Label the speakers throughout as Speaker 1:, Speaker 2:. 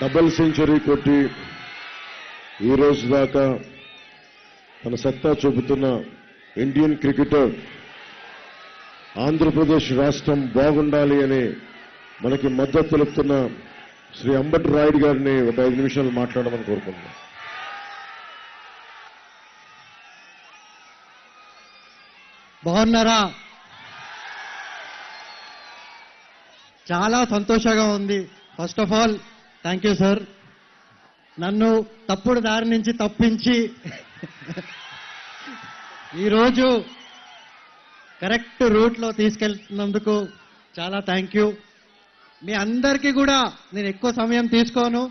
Speaker 1: double century కొట్టి ఈ రోజు దాకా తన సత్తా చూపుతున్న ఇండియన్ క్రికెటర్ ఆంధ్రప్రదేశ్ రాష్ట్రం బాగుండాలి అని మనకి మద్దతు తెలుపుతున్న శ్రీ అంబటి రాయుడు గారిని ఒక ఐదు నిమిషాలు మాట్లాడమని కోరుకుంటున్నాం
Speaker 2: బాగున్నారా చాలా సంతోషంగా ఉంది first of all thank you sir నన్ను తప్పుడు దారి నుంచి తప్పించి ఈరోజు కరెక్ట్ రూట్లో తీసుకెళ్తున్నందుకు చాలా థ్యాంక్ యూ మీ అందరికీ కూడా నేను ఎక్కువ సమయం తీసుకోను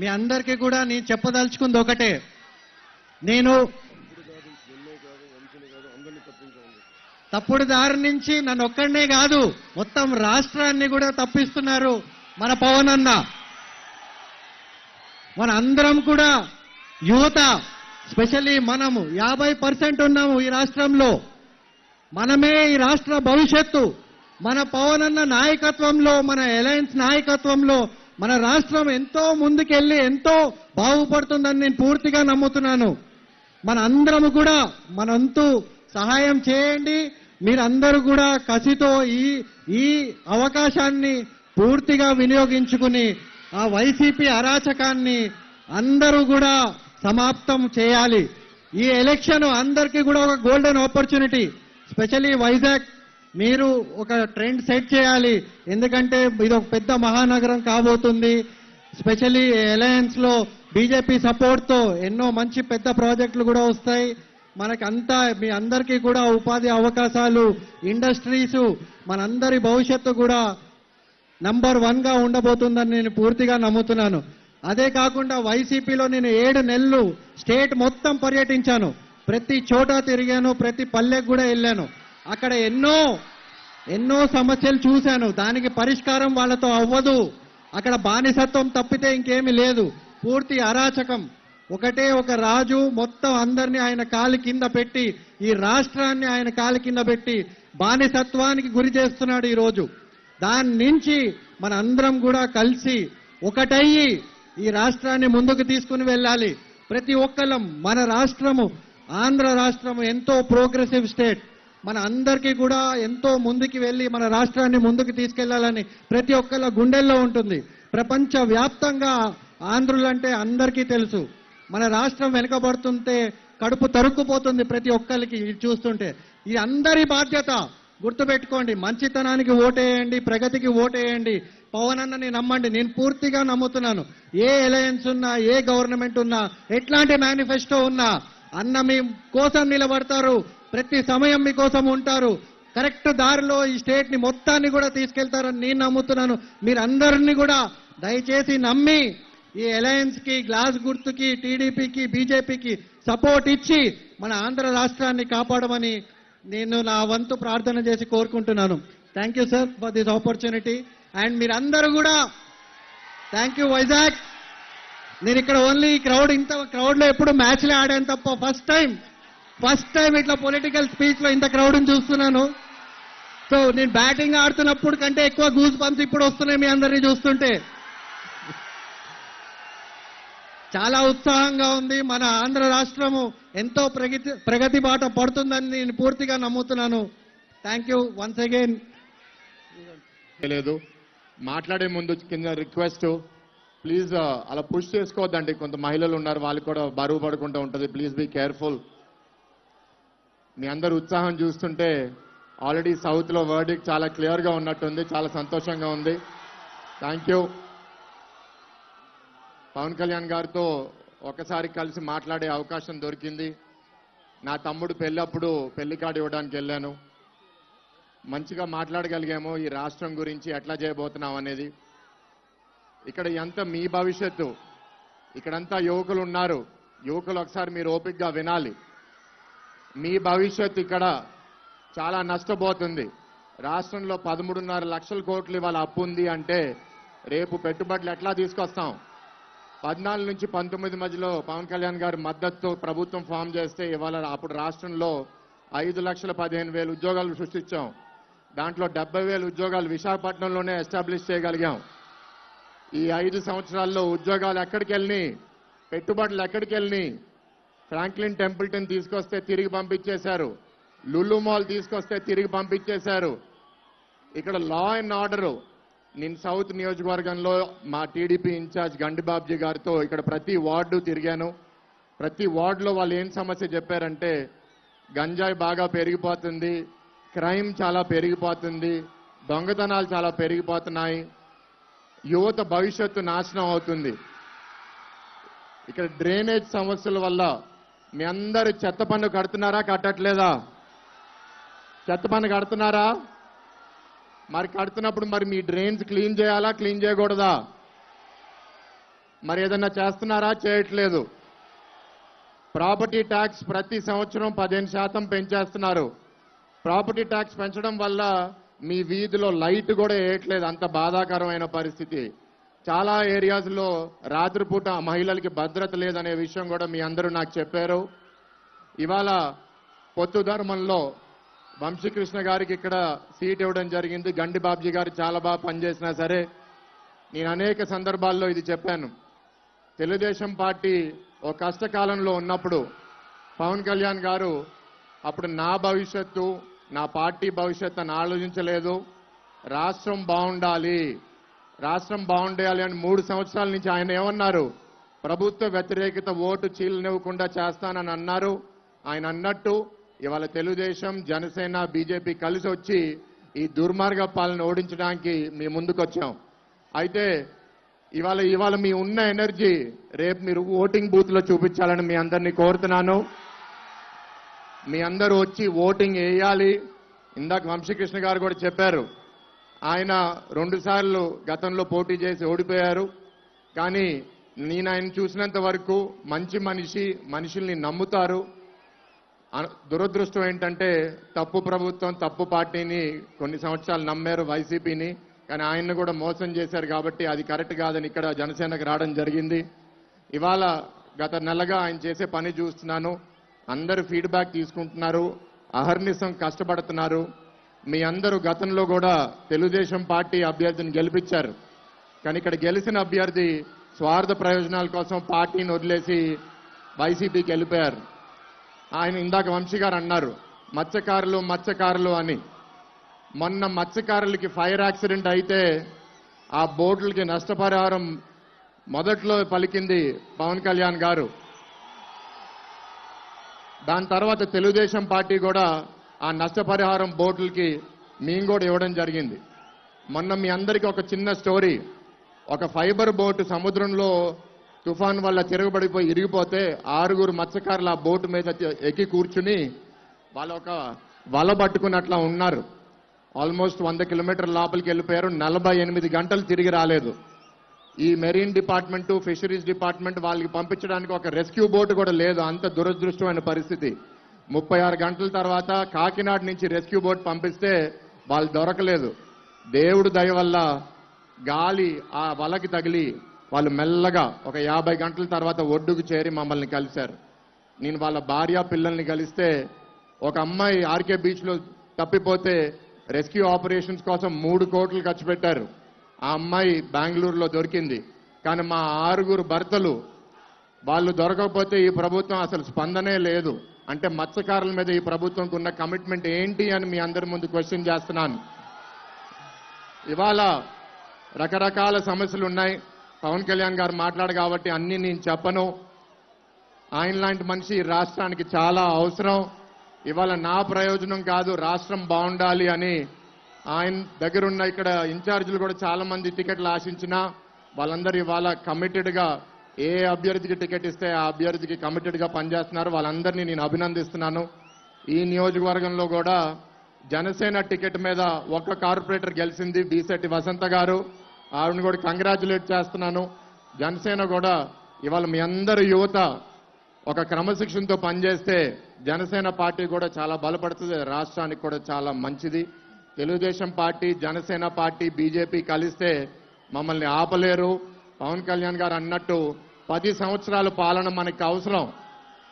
Speaker 2: మీ అందరికీ కూడా నేను చెప్పదలుచుకుంది ఒకటే నేను తప్పుడు దారి నుంచి నన్ను ఒక్కడనే కాదు మొత్తం రాష్ట్రాన్ని కూడా తప్పిస్తున్నారు మన పవన్ అన్న మన అందరం కూడా యువత స్పెషల్లీ మనము యాభై పర్సెంట్ ఉన్నాము ఈ రాష్ట్రంలో మనమే ఈ రాష్ట్ర భవిష్యత్తు మన పవన్ అన్న నాయకత్వంలో మన అలయన్స్ నాయకత్వంలో మన రాష్ట్రం ఎంతో ముందుకెళ్ళి ఎంతో బాగుపడుతుందని నేను పూర్తిగా నమ్ముతున్నాను మన అందరము కూడా మనంతు సహాయం చేయండి మీరందరూ కూడా కసితో ఈ ఈ అవకాశాన్ని పూర్తిగా వినియోగించుకుని ఆ వైసీపీ అరాచకాన్ని అందరూ కూడా సమాప్తం చేయాలి ఈ ఎలక్షన్ అందరికీ కూడా ఒక గోల్డెన్ ఆపర్చునిటీ స్పెషలీ వైజాగ్ మీరు ఒక ట్రెండ్ సెట్ చేయాలి ఎందుకంటే ఇది ఒక పెద్ద మహానగరం కాబోతుంది స్పెషలీ లో బీజేపీ సపోర్ట్తో ఎన్నో మంచి పెద్ద ప్రాజెక్టులు కూడా వస్తాయి మనకి అంతా మీ అందరికీ కూడా ఉపాధి అవకాశాలు ఇండస్ట్రీసు మనందరి భవిష్యత్తు కూడా నంబర్ వన్గా ఉండబోతుందని నేను పూర్తిగా నమ్ముతున్నాను అదే కాకుండా వైసీపీలో నేను ఏడు నెలలు స్టేట్ మొత్తం పర్యటించాను ప్రతి చోట తిరిగాను ప్రతి పల్లెకు కూడా వెళ్ళాను అక్కడ ఎన్నో ఎన్నో సమస్యలు చూశాను దానికి పరిష్కారం వాళ్ళతో అవ్వదు అక్కడ బానిసత్వం తప్పితే ఇంకేమీ లేదు పూర్తి అరాచకం ఒకటే ఒక రాజు మొత్తం అందరినీ ఆయన కాలి కింద పెట్టి ఈ రాష్ట్రాన్ని ఆయన కాలి కింద పెట్టి బానిసత్వానికి గురి చేస్తున్నాడు ఈరోజు దాని నుంచి మన అందరం కూడా కలిసి ఒకటయ్యి ఈ రాష్ట్రాన్ని ముందుకు తీసుకుని వెళ్ళాలి ప్రతి ఒక్కళ్ళం మన రాష్ట్రము ఆంధ్ర రాష్ట్రము ఎంతో ప్రోగ్రెసివ్ స్టేట్ మన అందరికీ కూడా ఎంతో ముందుకు వెళ్ళి మన రాష్ట్రాన్ని ముందుకు తీసుకెళ్లాలని ప్రతి ఒక్కళ్ళ గుండెల్లో ఉంటుంది ప్రపంచ వ్యాప్తంగా ఆంధ్రులంటే అందరికీ తెలుసు మన రాష్ట్రం వెనుకబడుతుంటే కడుపు తరుక్కుపోతుంది ప్రతి ఒక్కరికి చూస్తుంటే ఇది అందరి బాధ్యత గుర్తుపెట్టుకోండి మంచితనానికి ఓటేయండి ప్రగతికి ఓటేయండి పవన్ అన్నని నమ్మండి నేను పూర్తిగా నమ్ముతున్నాను ఏ ఎలయన్స్ ఉన్నా ఏ గవర్నమెంట్ ఉన్నా ఎట్లాంటి మేనిఫెస్టో ఉన్నా అన్న మీ కోసం నిలబడతారు ప్రతి సమయం మీ కోసం ఉంటారు కరెక్ట్ దారిలో ఈ స్టేట్ ని మొత్తాన్ని కూడా తీసుకెళ్తారని నేను నమ్ముతున్నాను మీరు అందరినీ కూడా దయచేసి నమ్మి ఈ అలయన్స్ కి గ్లాస్ గుర్తుకి టీడీపీకి బీజేపీకి సపోర్ట్ ఇచ్చి మన ఆంధ్ర రాష్ట్రాన్ని కాపాడమని నేను నా వంతు ప్రార్థన చేసి కోరుకుంటున్నాను thank you sir for this opportunity and మీరందరూ కూడా థ్యాంక్ యూ వైజాగ్ నేను ఇక్కడ ఓన్లీ క్రౌడ్ ఇంత క్రౌడ్లో ఎప్పుడు మ్యాచ్లే ఆడాను తప్ప ఫస్ట్ టైం ఫస్ట్ టైం ఇట్లా పొలిటికల్ స్పీచ్లో ఇంత క్రౌడ్ని చూస్తున్నాను సో నేను బ్యాటింగ్ ఆడుతున్నప్పుడు కంటే ఎక్కువ గూజ్ పంప్స్ ఇప్పుడు వస్తున్నాయి మీ అందరినీ చూస్తుంటే చాలా ఉత్సాహంగా ఉంది మన ఆంధ్ర రాష్ట్రము ఎంతో ప్రగతి ప్రగతి బాట పడుతుందని నేను పూర్తిగా నమ్ముతున్నాను థ్యాంక్ యూ వన్స్ అగైన్ తెలియదు మాట్లాడే ముందు కింద రిక్వెస్ట్ ప్లీజ్ uh, అలా పుష్ చేసుకోవద్దండి కొంత మహిళలు ఉన్నారు వాళ్ళు కూడా బరువు పడకుండా ఉంటుంది ప్లీజ్ బీ కేర్ఫుల్ మీ అందరు ఉత్సాహం చూస్తుంటే ఆల్రెడీ సౌత్లో వర్డిక్ చాలా క్లియర్గా ఉన్నట్టుంది చాలా సంతోషంగా ఉంది థ్యాంక్ యూ పవన్ కళ్యాణ్ గారితో ఒకసారి కలిసి మాట్లాడే అవకాశం దొరికింది నా తమ్ముడు పెళ్ళప్పుడు పెళ్లి కార్డు ఇవ్వడానికి వెళ్ళాను మంచిగా మాట్లాడగలిగాము ఈ రాష్ట్రం గురించి ఎట్లా చేయబోతున్నాం అనేది ఇక్కడ ఎంత మీ భవిష్యత్తు ఇక్కడంతా యువకులు ఉన్నారు యువకులు ఒకసారి మీరు ఓపిక్గా వినాలి మీ భవిష్యత్తు ఇక్కడ చాలా నష్టపోతుంది రాష్ట్రంలో పదమూడున్నర లక్షల కోట్లు ఇవాళ అప్పు ఉంది అంటే రేపు పెట్టుబడులు ఎట్లా తీసుకొస్తాం పద్నాలుగు నుంచి పంతొమ్మిది మధ్యలో పవన్ కళ్యాణ్ గారు మద్దతు ప్రభుత్వం ఫామ్ చేస్తే ఇవాళ అప్పుడు రాష్ట్రంలో ఐదు లక్షల పదిహేను వేలు ఉద్యోగాలు సృష్టించాం దాంట్లో డెబ్బై వేలు ఉద్యోగాలు విశాఖపట్నంలోనే ఎస్టాబ్లిష్ చేయగలిగాం ఈ ఐదు సంవత్సరాల్లో ఉద్యోగాలు ఎక్కడికి వెళ్ళి పెట్టుబడులు ఎక్కడికి వెళ్ళి ఫ్రాంక్లిన్ టెంపుల్టన్ తీసుకొస్తే తిరిగి పంపించేశారు లుల్లు మాల్ తీసుకొస్తే తిరిగి పంపించేశారు ఇక్కడ లా అండ్ ఆర్డరు నేను సౌత్ నియోజకవర్గంలో మా టీడీపీ ఇన్ఛార్జ్ గండిబాబ్జీ గారితో ఇక్కడ ప్రతి వార్డు తిరిగాను ప్రతి వార్డులో వాళ్ళు ఏం సమస్య చెప్పారంటే గంజాయి బాగా పెరిగిపోతుంది క్రైమ్ చాలా పెరిగిపోతుంది దొంగతనాలు చాలా పెరిగిపోతున్నాయి యువత భవిష్యత్తు నాశనం అవుతుంది ఇక్కడ డ్రైనేజ్ సమస్యల వల్ల మీ అందరు చెత్త పన్ను కడుతున్నారా కట్టట్లేదా చెత్త పన్ను కడుతున్నారా మరి కడుతున్నప్పుడు మరి మీ డ్రైన్స్ క్లీన్ చేయాలా క్లీన్ చేయకూడదా మరి ఏదన్నా చేస్తున్నారా చేయట్లేదు ప్రాపర్టీ ట్యాక్స్ ప్రతి సంవత్సరం పదిహేను శాతం పెంచేస్తున్నారు ప్రాపర్టీ ట్యాక్స్ పెంచడం వల్ల మీ వీధిలో లైట్ కూడా వేయట్లేదు అంత బాధాకరమైన పరిస్థితి చాలా ఏరియాస్లో రాత్రిపూట మహిళలకి భద్రత లేదనే విషయం కూడా మీ అందరూ నాకు చెప్పారు ఇవాళ పొత్తు ధర్మంలో వంశీకృష్ణ గారికి ఇక్కడ సీట్ ఇవ్వడం జరిగింది గండి బాబ్జీ గారు చాలా బాగా పనిచేసినా సరే నేను అనేక సందర్భాల్లో ఇది చెప్పాను తెలుగుదేశం పార్టీ ఒక కష్టకాలంలో ఉన్నప్పుడు పవన్ కళ్యాణ్ గారు అప్పుడు నా భవిష్యత్తు నా పార్టీ భవిష్యత్తు అని ఆలోచించలేదు రాష్ట్రం బాగుండాలి రాష్ట్రం బాగుండాలి అని మూడు సంవత్సరాల నుంచి ఆయన ఏమన్నారు ప్రభుత్వ వ్యతిరేకత ఓటు చీలనివ్వకుండా చేస్తానని అన్నారు ఆయన అన్నట్టు ఇవాళ తెలుగుదేశం జనసేన బీజేపీ కలిసి వచ్చి ఈ దుర్మార్గ పాలన ఓడించడానికి మీ ముందుకొచ్చాం అయితే ఇవాళ ఇవాళ మీ ఉన్న ఎనర్జీ రేపు మీరు ఓటింగ్ బూత్లో చూపించాలని మీ అందరినీ కోరుతున్నాను మీ అందరూ వచ్చి ఓటింగ్ వేయాలి ఇందాక వంశీకృష్ణ గారు కూడా చెప్పారు ఆయన రెండుసార్లు గతంలో పోటీ చేసి ఓడిపోయారు కానీ నేను ఆయన చూసినంత వరకు మంచి మనిషి మనుషుల్ని నమ్ముతారు దురదృష్టం ఏంటంటే తప్పు ప్రభుత్వం తప్పు పార్టీని కొన్ని సంవత్సరాలు నమ్మారు వైసీపీని కానీ ఆయన్ను కూడా మోసం చేశారు కాబట్టి అది కరెక్ట్ కాదని ఇక్కడ జనసేనకు రావడం జరిగింది ఇవాళ గత నెలగా ఆయన చేసే పని చూస్తున్నాను అందరూ ఫీడ్బ్యాక్ తీసుకుంటున్నారు అహర్నిశం కష్టపడుతున్నారు మీ అందరూ గతంలో కూడా తెలుగుదేశం పార్టీ అభ్యర్థిని గెలిపించారు కానీ ఇక్కడ గెలిచిన అభ్యర్థి స్వార్థ ప్రయోజనాల కోసం పార్టీని వదిలేసి వైసీపీకి వెళ్ళిపోయారు ఆయన ఇందాక వంశీ గారు అన్నారు మత్స్యకారులు మత్స్యకారులు అని మొన్న మత్స్యకారులకి ఫైర్ యాక్సిడెంట్ అయితే ఆ బోట్లకి నష్టపరిహారం మొదట్లో పలికింది పవన్ కళ్యాణ్ గారు దాని తర్వాత తెలుగుదేశం పార్టీ కూడా ఆ నష్టపరిహారం బోట్లకి మేము కూడా ఇవ్వడం జరిగింది మొన్న మీ అందరికీ ఒక చిన్న స్టోరీ ఒక ఫైబర్ బోటు సముద్రంలో తుఫాన్ వల్ల తిరగబడిపోయి ఇరిగిపోతే ఆరుగురు మత్స్యకారులు ఆ బోటు మీద ఎక్కి కూర్చుని వాళ్ళ ఒక వల పట్టుకున్నట్లా ఉన్నారు ఆల్మోస్ట్ వంద కిలోమీటర్ లోపలికి వెళ్ళిపోయారు నలభై ఎనిమిది గంటలు తిరిగి రాలేదు ఈ మెరీన్ డిపార్ట్మెంట్ ఫిషరీస్ డిపార్ట్మెంట్ వాళ్ళకి పంపించడానికి ఒక రెస్క్యూ బోటు కూడా లేదు అంత దురదృష్టమైన పరిస్థితి ముప్పై ఆరు గంటల తర్వాత కాకినాడ నుంచి రెస్క్యూ బోట్ పంపిస్తే వాళ్ళు దొరకలేదు దేవుడు దయ వల్ల గాలి ఆ వలకి తగిలి వాళ్ళు మెల్లగా ఒక యాభై గంటల తర్వాత ఒడ్డుకు చేరి మమ్మల్ని కలిశారు నేను వాళ్ళ భార్య పిల్లల్ని కలిస్తే ఒక అమ్మాయి ఆర్కే బీచ్లో తప్పిపోతే రెస్క్యూ ఆపరేషన్స్ కోసం మూడు కోట్లు ఖర్చు పెట్టారు ఆ అమ్మాయి బెంగళూరులో దొరికింది కానీ మా ఆరుగురు భర్తలు వాళ్ళు దొరకకపోతే ఈ ప్రభుత్వం అసలు స్పందనే లేదు అంటే మత్స్యకారుల మీద ఈ ప్రభుత్వంకు ఉన్న కమిట్మెంట్ ఏంటి అని మీ అందరి ముందు క్వశ్చన్ చేస్తున్నాను ఇవాళ రకరకాల సమస్యలు ఉన్నాయి పవన్ కళ్యాణ్ గారు మాట్లాడు కాబట్టి అన్ని నేను చెప్పను ఆయన లాంటి మనిషి రాష్ట్రానికి చాలా అవసరం ఇవాళ నా ప్రయోజనం కాదు రాష్ట్రం బాగుండాలి అని ఆయన దగ్గరున్న ఇక్కడ ఇన్ఛార్జీలు కూడా చాలా మంది టికెట్లు ఆశించిన వాళ్ళందరూ ఇవాళ కమిటెడ్గా ఏ అభ్యర్థికి టికెట్ ఇస్తే ఆ అభ్యర్థికి కమిటెడ్గా పనిచేస్తున్నారు వాళ్ళందరినీ నేను అభినందిస్తున్నాను ఈ నియోజకవర్గంలో కూడా జనసేన టికెట్ మీద ఒక్క కార్పొరేటర్ గెలిచింది బీసెట్టి వసంత గారు ఆవిడని కూడా కంగ్రాచులేట్ చేస్తున్నాను జనసేన కూడా ఇవాళ మీ అందరు యువత ఒక క్రమశిక్షణతో పనిచేస్తే జనసేన పార్టీ కూడా చాలా బలపడుతుంది రాష్ట్రానికి కూడా చాలా మంచిది Telugu Desam party Janasena party BJP కలిస్తే మమ్మల్ని ఆపలేరు పవన్ కళ్యాణ్ గారు అన్నట్టు పది సంవత్సరాలు పాలన మనకి అవసరం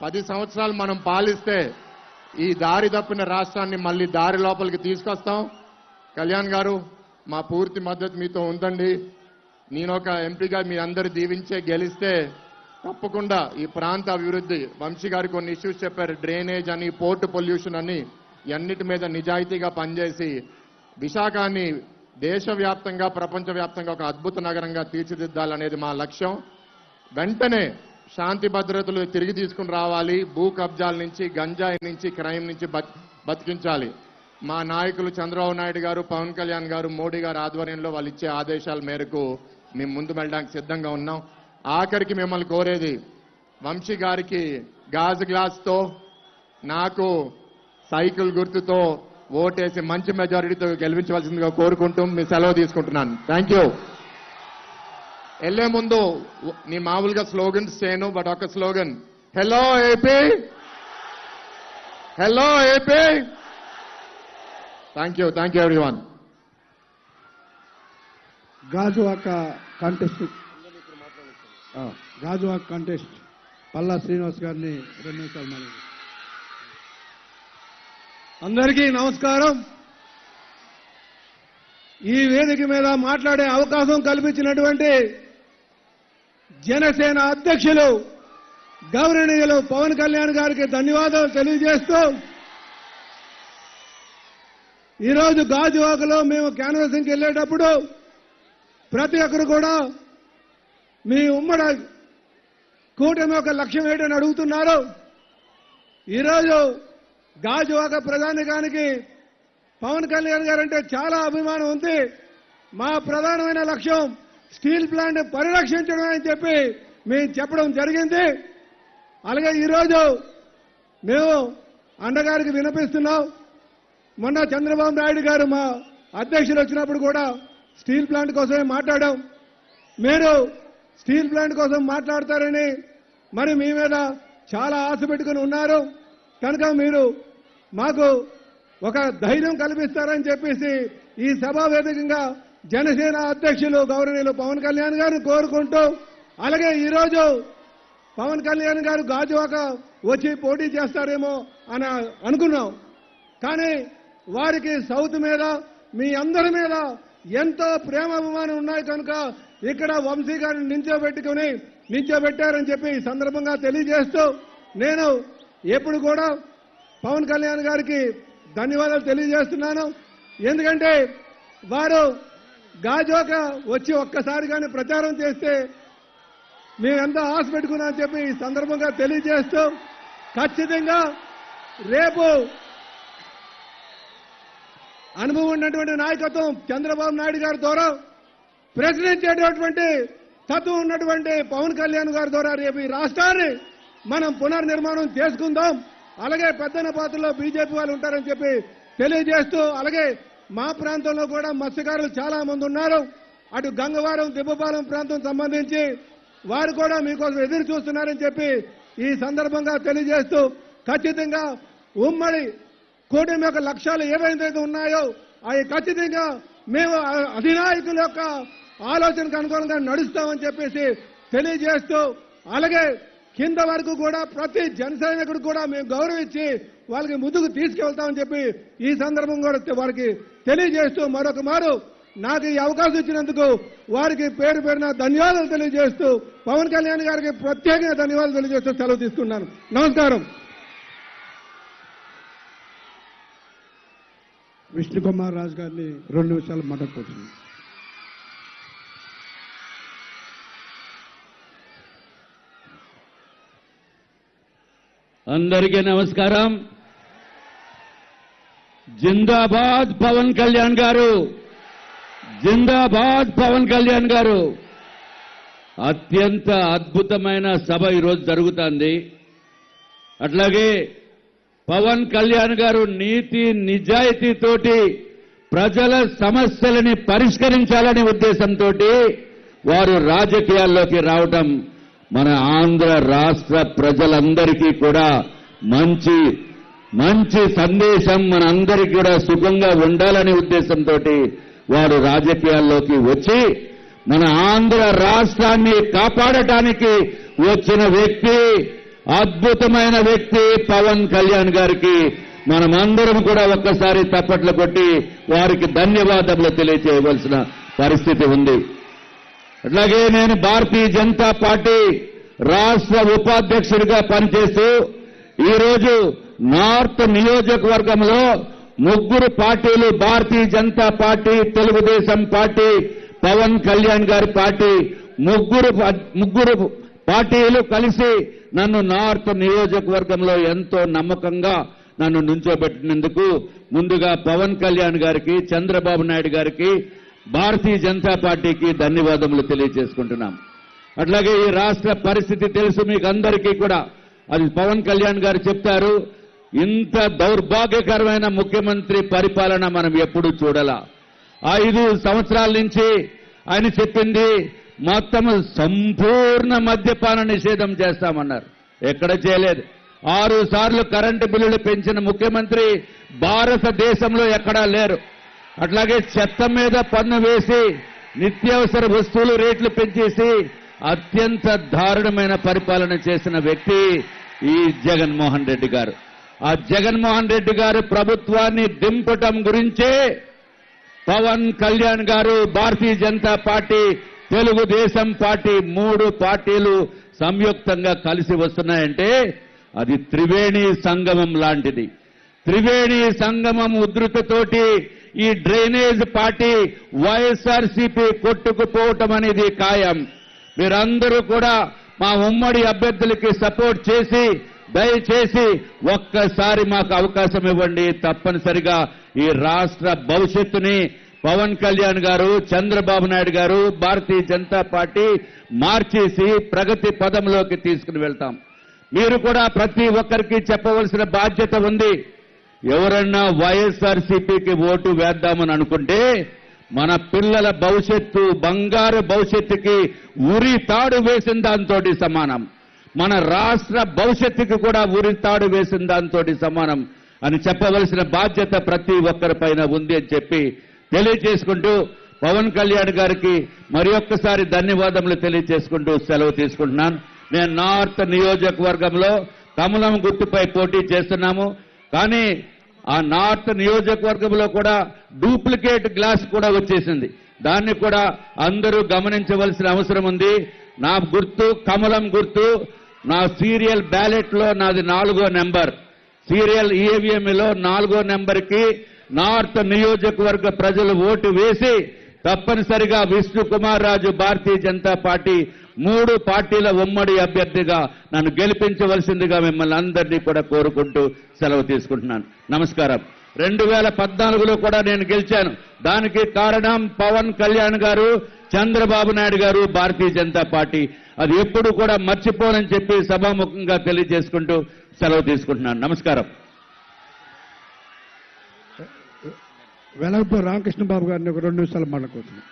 Speaker 2: పది సంవత్సరాలు మనం పాలిస్తే ఈ దారి తప్పిన రాష్ట్రాన్ని మళ్ళీ దారి లోపలికి తీసుకొస్తాం కళ్యాణ్ గారు మా పూర్తి మద్దతు మీతో ఉందండి నేను ఒక ఎంపీగా మీ అందరు దీవించే గెలిస్తే తప్పకుండా ఈ ప్రాంత అభివృద్ధి వంశీ గారు కొన్ని ఇష్యూస్ చెప్పారు డ్రైనేజ్ అని పోర్టు పొల్యూషన్ అని అన్నిటి మీద నిజాయితీగా పనిచేసి విశాఖని దేశవ్యాప్తంగా ప్రపంచవ్యాప్తంగా ఒక అద్భుత నగరంగా తీర్చిదిద్దాలనేది మా లక్ష్యం వెంటనే శాంతి భద్రతలు తిరిగి తీసుకుని రావాలి భూ కబ్జాల నుంచి గంజాయి నుంచి క్రైమ్ నుంచి బతికించాలి మా నాయకులు చంద్రబాబు నాయుడు గారు పవన్ కళ్యాణ్ గారు మోడీ గారు ఆధ్వర్యంలో వాళ్ళు ఇచ్చే ఆదేశాల మేరకు మేము ముందు వెళ్ళడానికి సిద్ధంగా ఉన్నాం ఆఖరికి మిమ్మల్ని కోరేది వంశీ గారికి గాజు గ్లాస్తో నాకు సైకిల్ గుర్తుతో ఓటేసి మంచి మెజారిటీతో గెలిపించవలసిందిగా కోరుకుంటూ మీ సెలవు తీసుకుంటున్నాను థ్యాంక్ యూ వెళ్లే ముందు నీ మామూలుగా స్లోగన్స్ చేయను బట్ ఒక slogan hello AP hello AP thank you thank you everyone Gajuwaka contest Gajuwaka contest Palla Srinivas గారిని రెండు నిమిషాలు అందరికీ నమస్కారం ఈ వేదిక మీద మాట్లాడే అవకాశం కల్పించినటువంటి జనసేన అధ్యక్షులు గౌరవనీయులు పవన్ కళ్యాణ్ గారికి ధన్యవాదాలు తెలియజేస్తూ ఈరోజు గాజువాకలో మేము క్యాన్వసింగ్కి వెళ్ళేటప్పుడు ప్రతి ఒక్కరు కూడా మీ ఉమ్మడి కూటమి ఒక లక్ష్యం ఏంటని అడుగుతున్నారు ఈరోజు గాజువాక ప్రధానికానికి పవన్ కళ్యాణ్ గారు అంటే చాలా అభిమానం ఉంది మా ప్రధానమైన లక్ష్యం స్టీల్ ప్లాంట్ పరిరక్షించడం అని చెప్పి మేము చెప్పడం జరిగింది అలాగే ఈరోజు మేము అండగారికి వినిపిస్తున్నాం మొన్న చంద్రబాబు నాయుడు గారు మా అధ్యక్షులు వచ్చినప్పుడు కూడా స్టీల్ ప్లాంట్ కోసమే మాట్లాడాం మీరు స్టీల్ ప్లాంట్ కోసం మాట్లాడతారని మరి మీ మీద చాలా ఆశ పెట్టుకుని ఉన్నారు కనుక మీరు మాకు ఒక ధైర్యం కల్పిస్తారని చెప్పేసి ఈ సభా వేదికగా జనసేన అధ్యక్షులు గౌరవనీయులు పవన్ కళ్యాణ్ గారు కోరుకుంటూ అలాగే ఈరోజు పవన్ కళ్యాణ్ గారు గాజువాక వచ్చి పోటీ చేస్తారేమో అని అనుకున్నాం కానీ వారికి సౌత్ మీద మీ అందరి మీద ఎంతో ప్రేమ అభిమానం ఉన్నాయి కనుక ఇక్కడ వంశీ గారిని నించోబెట్టుకుని నించోబెట్టారని చెప్పి ఈ సందర్భంగా తెలియజేస్తూ నేను ఎప్పుడు కూడా పవన్ కళ్యాణ్ గారికి ధన్యవాదాలు తెలియజేస్తున్నాను ఎందుకంటే వారు గాజోక వచ్చి ఒక్కసారిగానే ప్రచారం చేస్తే మేమెంత ఆశ పెట్టుకున్నామని చెప్పి ఈ సందర్భంగా తెలియజేస్తూ ఖచ్చితంగా రేపు అనుభవం ఉన్నటువంటి నాయకత్వం చంద్రబాబు నాయుడు గారి ద్వారా ప్రెసిడెంట్ చేయటటువంటి తత్వం ఉన్నటువంటి పవన్ కళ్యాణ్ గారి ద్వారా రేపు ఈ రాష్ట్రాన్ని మనం పునర్నిర్మాణం చేసుకుందాం అలాగే పెద్దన పాత్రలో బీజేపీ వాళ్ళు ఉంటారని చెప్పి తెలియజేస్తూ అలాగే మా ప్రాంతంలో కూడా మత్స్యకారులు చాలా మంది ఉన్నారు అటు గంగవారం దిబ్బపాలెం ప్రాంతం సంబంధించి వారు కూడా మీకోసం ఎదురు చూస్తున్నారని చెప్పి ఈ సందర్భంగా తెలియజేస్తూ ఖచ్చితంగా ఉమ్మడి కూటమి యొక్క లక్ష్యాలు ఏవైతే ఉన్నాయో అవి ఖచ్చితంగా మేము అధినాయకుల యొక్క ఆలోచనకు అనుగుణంగా నడుస్తామని చెప్పేసి తెలియజేస్తూ అలాగే కింద వరకు కూడా ప్రతి జనసైనికుడు కూడా మేము గౌరవించి వాళ్ళకి ముందుకు తీసుకెళ్తామని చెప్పి ఈ సందర్భం కూడా వారికి తెలియజేస్తూ మరొక మారు నాకు ఈ అవకాశం ఇచ్చినందుకు వారికి పేరు పేరున ధన్యవాదాలు తెలియజేస్తూ పవన్ కళ్యాణ్ గారికి ప్రత్యేకంగా ధన్యవాదాలు తెలియజేస్తూ సెలవు తీసుకున్నాను నమస్కారం విష్ణు కుమార్ రాజు గారిని రెండు నిమిషాలు మాట్లాడుకుంటున్నాను అందరికీ నమస్కారం జిందాబాద్ పవన్ కళ్యాణ్ గారు జిందాబాద్ పవన్ కళ్యాణ్ గారు అత్యంత అద్భుతమైన సభ ఈరోజు జరుగుతుంది అట్లాగే పవన్ కళ్యాణ్ గారు నీతి నిజాయితీతోటి ప్రజల సమస్యలని పరిష్కరించాలనే ఉద్దేశంతో వారు రాజకీయాల్లోకి రావటం మన ఆంధ్ర రాష్ట్ర ప్రజలందరికీ కూడా మంచి మంచి సందేశం మన అందరికీ కూడా సుఖంగా ఉండాలనే ఉద్దేశంతో వారు రాజకీయాల్లోకి వచ్చి మన ఆంధ్ర రాష్ట్రాన్ని కాపాడటానికి వచ్చిన వ్యక్తి అద్భుతమైన వ్యక్తి పవన్ కళ్యాణ్ గారికి మనమందరం కూడా ఒక్కసారి తప్పట్లు కొట్టి వారికి ధన్యవాదములు తెలియచేయవలసిన పరిస్థితి ఉంది అట్లాగే నేను భారతీయ జనతా పార్టీ రాష్ట్ర ఉపాధ్యక్షుడిగా పనిచేస్తూ ఈరోజు నార్త్ నియోజకవర్గంలో ముగ్గురు పార్టీలు భారతీయ జనతా పార్టీ తెలుగుదేశం పార్టీ పవన్ కళ్యాణ్ గారి పార్టీ ముగ్గురు ముగ్గురు పార్టీలు కలిసి నన్ను నార్త్ నియోజకవర్గంలో ఎంతో నమ్మకంగా నన్ను నుంచోబెట్టినందుకు ముందుగా పవన్ కళ్యాణ్ గారికి చంద్రబాబు నాయుడు గారికి భారతీయ జనతా పార్టీకి ధన్యవాదములు తెలియజేసుకుంటున్నాం అట్లాగే ఈ రాష్ట్ర పరిస్థితి తెలుసు మీకు అందరికీ కూడా అది పవన్ కళ్యాణ్ గారు చెప్తారు ఇంత దౌర్భాగ్యకరమైన ముఖ్యమంత్రి పరిపాలన మనం ఎప్పుడూ చూడాల ఐదు సంవత్సరాల నుంచి ఆయన చెప్పింది మొత్తం సంపూర్ణ మద్యపాన నిషేధం చేస్తామన్నారు ఎక్కడ చేయలేదు ఆరు సార్లు కరెంటు బిల్లులు పెంచిన ముఖ్యమంత్రి భారతదేశంలో ఎక్కడా లేరు అట్లాగే చెత్త మీద పన్ను వేసి నిత్యావసర వస్తువులు రేట్లు పెంచేసి అత్యంత దారుణమైన పరిపాలన చేసిన వ్యక్తి ఈ జగన్మోహన్ రెడ్డి గారు ఆ జగన్మోహన్ రెడ్డి గారు ప్రభుత్వాన్ని దింపటం గురించే పవన్ కళ్యాణ్ గారు భారతీయ జనతా పార్టీ తెలుగుదేశం పార్టీ మూడు పార్టీలు సంయుక్తంగా కలిసి వస్తున్నాయంటే అది త్రివేణి సంగమం లాంటిది త్రివేణి సంగమం ఉధృతితోటి ఈ డ్రైనేజ్ పార్టీ వైఎస్ఆర్సీపీ కొట్టుకుపోవటం అనేది ఖాయం మీరందరూ కూడా మా ఉమ్మడి అభ్యర్థులకి సపోర్ట్ చేసి దయచేసి ఒక్కసారి మాకు అవకాశం ఇవ్వండి తప్పనిసరిగా ఈ రాష్ట్ర భవిష్యత్తుని పవన్ కళ్యాణ్ గారు చంద్రబాబు నాయుడు గారు భారతీయ జనతా పార్టీ మార్చేసి ప్రగతి పదంలోకి తీసుకుని వెళ్తాం మీరు కూడా ప్రతి ఒక్కరికి చెప్పవలసిన బాధ్యత ఉంది ఎవరన్నా వైఎస్ఆర్సీపీకి ఓటు వేద్దామని అనుకుంటే మన పిల్లల భవిష్యత్తు బంగారు భవిష్యత్తుకి ఉరి తాడు వేసిన దాంతో సమానం మన రాష్ట్ర భవిష్యత్తుకి కూడా ఉరి తాడు వేసిన దాంతో సమానం అని చెప్పవలసిన బాధ్యత ప్రతి పైన ఉంది అని చెప్పి తెలియజేసుకుంటూ పవన్ కళ్యాణ్ గారికి మరి ఒక్కసారి ధన్యవాదములు తెలియజేసుకుంటూ సెలవు తీసుకుంటున్నాను మేము నార్త్ నియోజకవర్గంలో కమలం గుర్తుపై పోటీ చేస్తున్నాము కానీ ఆ నార్త్ నియోజకవర్గంలో కూడా డూప్లికేట్ గ్లాస్ కూడా వచ్చేసింది దాన్ని కూడా అందరూ గమనించవలసిన అవసరం ఉంది నా గుర్తు కమలం గుర్తు నా సీరియల్ లో నాది నాలుగో నెంబర్ సీరియల్ ఈవీఎంలో నాలుగో నెంబర్కి నార్త్ నియోజకవర్గ ప్రజలు ఓటు వేసి తప్పనిసరిగా విష్ణు కుమార్ రాజు భారతీయ జనతా పార్టీ మూడు పార్టీల ఉమ్మడి అభ్యర్థిగా నన్ను గెలిపించవలసిందిగా మిమ్మల్ని అందరినీ కూడా కోరుకుంటూ సెలవు తీసుకుంటున్నాను నమస్కారం రెండు వేల పద్నాలుగులో కూడా నేను గెలిచాను దానికి కారణం పవన్ కళ్యాణ్ గారు చంద్రబాబు నాయుడు గారు భారతీయ జనతా పార్టీ అది ఎప్పుడు కూడా మర్చిపోనని చెప్పి సభాముఖంగా తెలియజేసుకుంటూ సెలవు తీసుకుంటున్నాను నమస్కారం వెలగపో రామకృష్ణ బాబు గారిని ఒక రెండు నిమిషాలు మాట్లాడుకోవచ్చు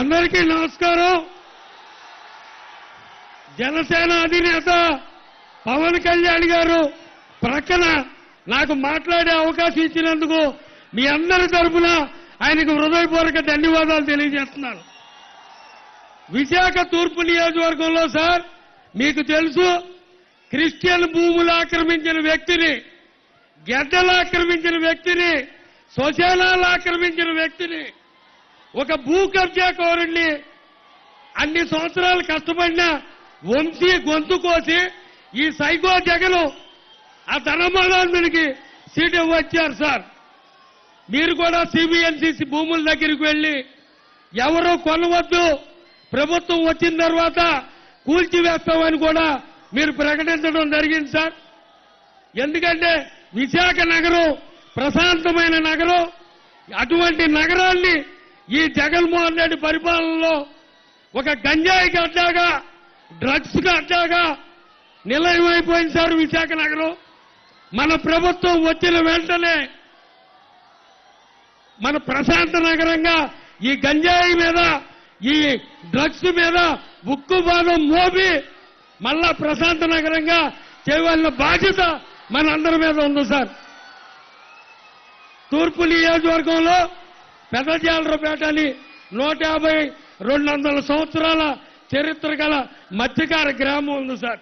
Speaker 2: అందరికీ నమస్కారం జనసేన అధినేత పవన్ కళ్యాణ్ గారు ప్రక్కన నాకు మాట్లాడే అవకాశం ఇచ్చినందుకు మీ అందరి తరఫున ఆయనకు హృదయపూర్వక ధన్యవాదాలు తెలియజేస్తున్నారు విశాఖ తూర్పు నియోజకవర్గంలో సార్ మీకు తెలుసు క్రిస్టియన్ భూములు ఆక్రమించిన వ్యక్తిని గెడ్డలు ఆక్రమించిన వ్యక్తిని స్వజనాలు ఆక్రమించిన వ్యక్తిని ఒక భూ కబ్జా కోరుణ్ణి అన్ని సంవత్సరాలు కష్టపడిన వంశీ గొంతు కోసి ఈ సైకో జగలు ఆ ధనమానందునికి సీట్ ఇవ్వచ్చారు సార్ మీరు కూడా సిబిఎన్సిసి భూముల దగ్గరికి వెళ్ళి ఎవరో కొనవద్దు ప్రభుత్వం వచ్చిన తర్వాత కూల్చివేస్తామని కూడా మీరు ప్రకటించడం జరిగింది సార్ ఎందుకంటే విశాఖ నగరం ప్రశాంతమైన నగరం అటువంటి నగరాన్ని ఈ జగన్మోహన్ రెడ్డి పరిపాలనలో ఒక గంజాయికి అడ్డాగా కు అడ్డాగా నిలయమైపోయింది సార్ విశాఖ నగరం మన ప్రభుత్వం వచ్చిన వెంటనే మన ప్రశాంత నగరంగా ఈ గంజాయి మీద ఈ డ్రగ్స్ మీద ఉక్కుబాదం మోపి మళ్ళా ప్రశాంత నగరంగా చేయవలసిన బాధ్యత మనందరి మీద ఉంది సార్ తూర్పు నియోజకవర్గంలో పెదజాలరపేట అని నూట యాభై రెండు వందల సంవత్సరాల చరిత్ర గల మత్స్యకార గ్రామం ఉంది సార్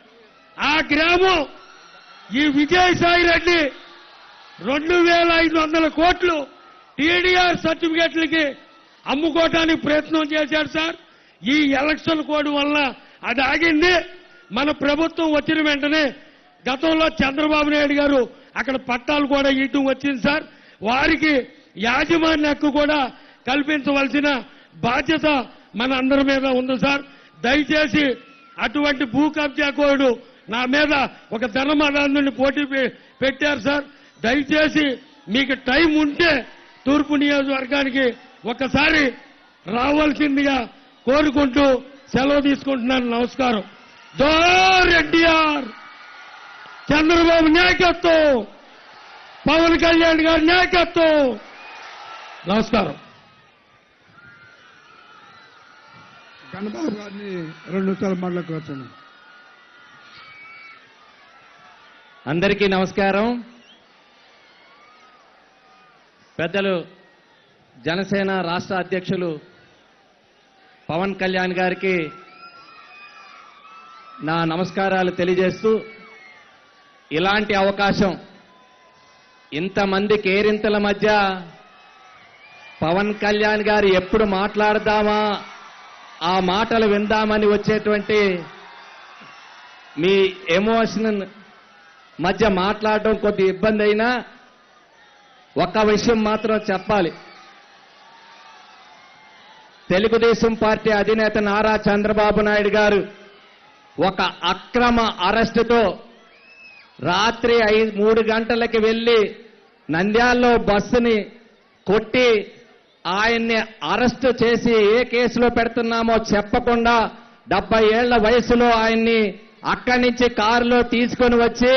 Speaker 2: ఆ గ్రామం ఈ విజయసాయి రెడ్డి రెండు వేల ఐదు వందల కోట్లు టీడీఆర్ సర్టిఫికెట్లకి అమ్ముకోవటానికి ప్రయత్నం చేశారు సార్ ఈ ఎలక్షన్ కోడ్ వల్ల అది ఆగింది మన ప్రభుత్వం వచ్చిన వెంటనే గతంలో చంద్రబాబు నాయుడు గారు అక్కడ పట్టాలు కూడా ఇటు వచ్చింది సార్ వారికి యాజమాన్య హక్కు కూడా కల్పించవలసిన బాధ్యత మన అందరి మీద ఉంది సార్ దయచేసి అటువంటి భూ కబ్జా కోడు నా మీద ఒక ధర్మరాజుని పోటీ పెట్టారు సార్ దయచేసి మీకు టైం ఉంటే తూర్పు నియోజకవర్గానికి ఒకసారి రావాల్సిందిగా కోరుకుంటూ సెలవు తీసుకుంటున్నాను నమస్కారం డోర్ ఎన్టీఆర్ చంద్రబాబు నాయకత్వం పవన్ కళ్యాణ్ గారి నాయకత్వం నమస్కారం కన్నబాబు గారిని రెండు నిమిషాలు మాట్లాడుకోవచ్చాను అందరికీ నమస్కారం పెద్దలు జనసేన రాష్ట్ర అధ్యక్షులు పవన్ కళ్యాణ్ గారికి నా నమస్కారాలు తెలియజేస్తూ ఇలాంటి అవకాశం ఇంతమంది కేరింతల మధ్య పవన్ కళ్యాణ్ గారు ఎప్పుడు మాట్లాడదామా ఆ మాటలు విందామని వచ్చేటువంటి మీ ఎమోషన్ మధ్య మాట్లాడడం కొద్ది ఇబ్బంది అయినా ఒక్క విషయం మాత్రం చెప్పాలి తెలుగుదేశం పార్టీ అధినేత నారా చంద్రబాబు నాయుడు గారు ఒక అక్రమ అరెస్టుతో రాత్రి ఐదు మూడు గంటలకి వెళ్ళి నంద్యాల్లో బస్సుని కొట్టి ఆయన్ని అరెస్ట్ చేసి ఏ కేసులో పెడుతున్నామో చెప్పకుండా డెబ్బై ఏళ్ల వయసులో ఆయన్ని అక్కడి నుంచి కారులో తీసుకొని వచ్చి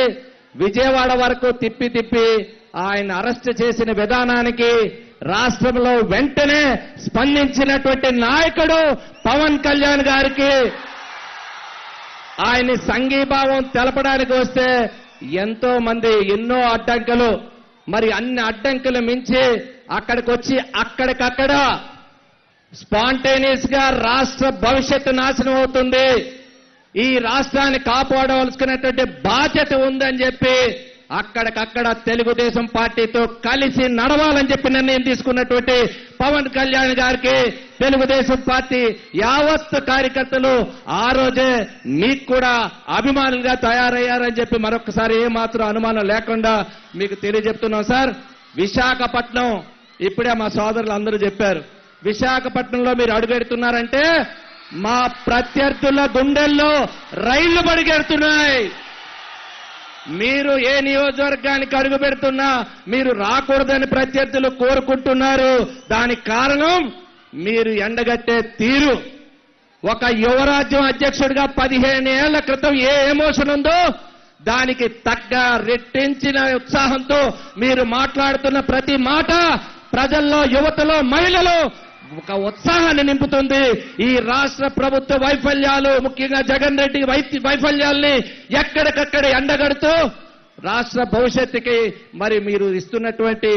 Speaker 2: విజయవాడ వరకు తిప్పి తిప్పి ఆయన అరెస్ట్ చేసిన విధానానికి రాష్ట్రంలో వెంటనే స్పందించినటువంటి నాయకుడు పవన్ కళ్యాణ్ గారికి ఆయన్ని సంఘీభావం తెలపడానికి వస్తే ఎంతో మంది ఎన్నో అడ్డంకులు మరి అన్ని అడ్డంకులు మించి అక్కడికి వచ్చి అక్కడికక్కడ స్పాంటేనియస్ గా రాష్ట్ర భవిష్యత్తు నాశనం అవుతుంది ఈ రాష్ట్రాన్ని కాపాడవలసినటువంటి బాధ్యత ఉందని చెప్పి అక్కడికక్కడ తెలుగుదేశం పార్టీతో కలిసి నడవాలని చెప్పి నిర్ణయం తీసుకున్నటువంటి పవన్ కళ్యాణ్ గారికి తెలుగుదేశం పార్టీ యావత్ కార్యకర్తలు ఆ రోజే మీకు కూడా అభిమానులుగా తయారయ్యారని చెప్పి మరొకసారి ఏమాత్రం అనుమానం లేకుండా మీకు తెలియజెప్తున్నాం సార్ విశాఖపట్నం ఇప్పుడే మా సోదరులు అందరూ చెప్పారు విశాఖపట్నంలో మీరు అడుగెడుతున్నారంటే మా ప్రత్యర్థుల గుండెల్లో రైళ్లు పడిగెడుతున్నాయి మీరు ఏ నియోజకవర్గానికి అడుగు పెడుతున్నా మీరు రాకూడదని ప్రత్యర్థులు కోరుకుంటున్నారు దానికి కారణం మీరు ఎండగట్టే తీరు ఒక యువరాజ్యం అధ్యక్షుడిగా పదిహేను ఏళ్ల క్రితం ఏ ఎమోషన్ ఉందో దానికి తగ్గ రెట్టించిన ఉత్సాహంతో మీరు మాట్లాడుతున్న ప్రతి మాట ప్రజల్లో యువతలో మహిళలు ఒక ఉత్సాహాన్ని నింపుతుంది ఈ రాష్ట్ర ప్రభుత్వ వైఫల్యాలు ముఖ్యంగా జగన్ రెడ్డి వైఫల్యాల్ని ఎక్కడికక్కడ ఎండగడుతూ రాష్ట్ర భవిష్యత్తుకి మరి మీరు ఇస్తున్నటువంటి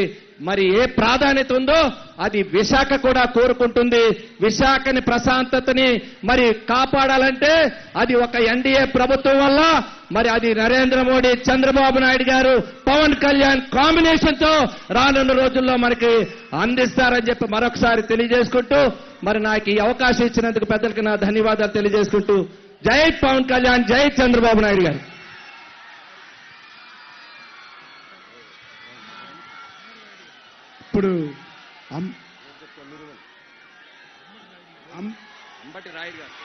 Speaker 2: మరి ఏ ప్రాధాన్యత ఉందో అది విశాఖ కూడా కోరుకుంటుంది విశాఖని ప్రశాంతతని మరి కాపాడాలంటే అది ఒక ఎన్డీఏ ప్రభుత్వం వల్ల మరి అది నరేంద్ర మోడీ చంద్రబాబు నాయుడు గారు పవన్ కళ్యాణ్ కాంబినేషన్ తో రానున్న రోజుల్లో మనకి అందిస్తారని చెప్పి మరొకసారి తెలియజేసుకుంటూ మరి నాకు ఈ అవకాశం ఇచ్చినందుకు పెద్దలకు నా ధన్యవాదాలు తెలియజేసుకుంటూ జై పవన్ కళ్యాణ్ జై చంద్రబాబు నాయుడు గారు ఇప్పుడు అంబటి రాయుడు గారు